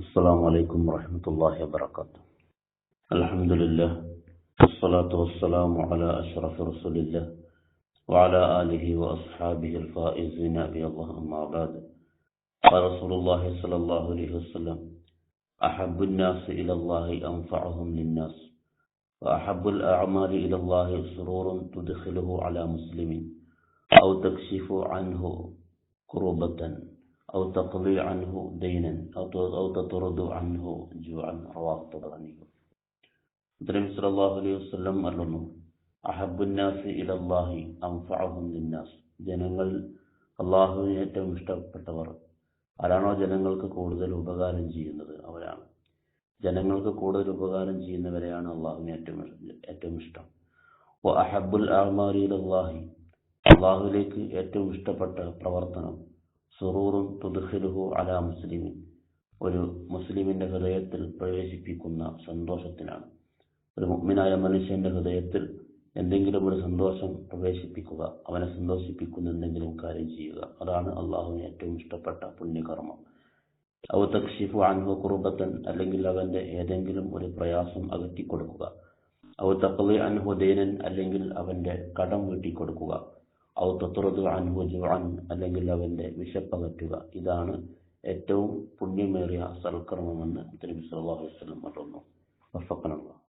السلام عليكم ورحمة الله وبركاته. الحمد لله والصلاة والسلام على أشرف رسول الله وعلى آله وأصحابه الفائزين أبي الله أما بعد قال رسول الله صلى الله عليه وسلم أحب الناس إلى الله أنفعهم للناس وأحب الأعمال إلى الله سرور تدخله على مسلم أو تكشف عنه كربة أو تقضي عنه دينا أو أو تطرد عنه جوعا رواه الطبراني നബി സല്ലല്ലാഹു അലൈഹി വസല്ലം പറഞ്ഞു അഹബുന്നാസി ഇലല്ലാഹി അൻഫഅഹും ലിന്നാസ് ജനങ്ങൾ അള്ളാഹുവിന് ഏറ്റവും ഇഷ്ടപ്പെട്ടവർ ആരാണോ ജനങ്ങൾക്ക് കൂടുതൽ ഉപകാരം ചെയ്യുന്നത് അവരാണ് ജനങ്ങൾക്ക് കൂടുതൽ ഉപകാരം ചെയ്യുന്നവരെയാണ് അള്ളാഹുവിന് ഏറ്റവും ഏറ്റവും ഇഷ്ടം വ അഹബുൽ അഹ്മാരി ഇലല്ലാഹി അള്ളാഹുവിലേക്ക് ഏറ്റവും ഇഷ്ടപ്പെട്ട പ്രവർത്തനം സുറൂറും തുദ്ഖിലുഹു അലാ മുസ്ലിമിൻ. ഒരു മുസ്ലിമിന്റെ ഹൃദയത്തിൽ പ്രവേശിപ്പിക്കുന്ന സന്തോഷത്തിനാണ്. ഒരു മുഗ്മിനായ മനുഷ്യന്റെ ഹൃദയത്തിൽ എന്തെങ്കിലും ഒരു സന്തോഷം പ്രവേശിപ്പിക്കുക അവനെ സന്തോഷിപ്പിക്കുന്ന എന്തെങ്കിലും കാര്യം ചെയ്യുക അതാണ് അള്ളാഹുവിന് ഏറ്റവും ഇഷ്ടപ്പെട്ട പുണ്യകർമ്മം. ഔതക്ഷിഫു തക്ഷിഫു അൻഹു കുറുബത്തൻ അല്ലെങ്കിൽ അവന്റെ ഏതെങ്കിലും ഒരു പ്രയാസം അകറ്റിക്കൊടുക്കുക. അവ തക്ലി അൻഹു അല്ലെങ്കിൽ അവന്റെ കടം വീട്ടിക്കൊടുക്കുക. ഔ ജുഅൻ അല്ലെങ്കിൽ അവന്റെ വിശപ്പകറ്റുക. ഇതാണ് ഏറ്റവും പുണ്യമേറിയ സൽക്കർമ്മമെന്ന് അലൈഹി വസല്ലം പറഞ്ഞു. വഫഖനല്ലാഹ്.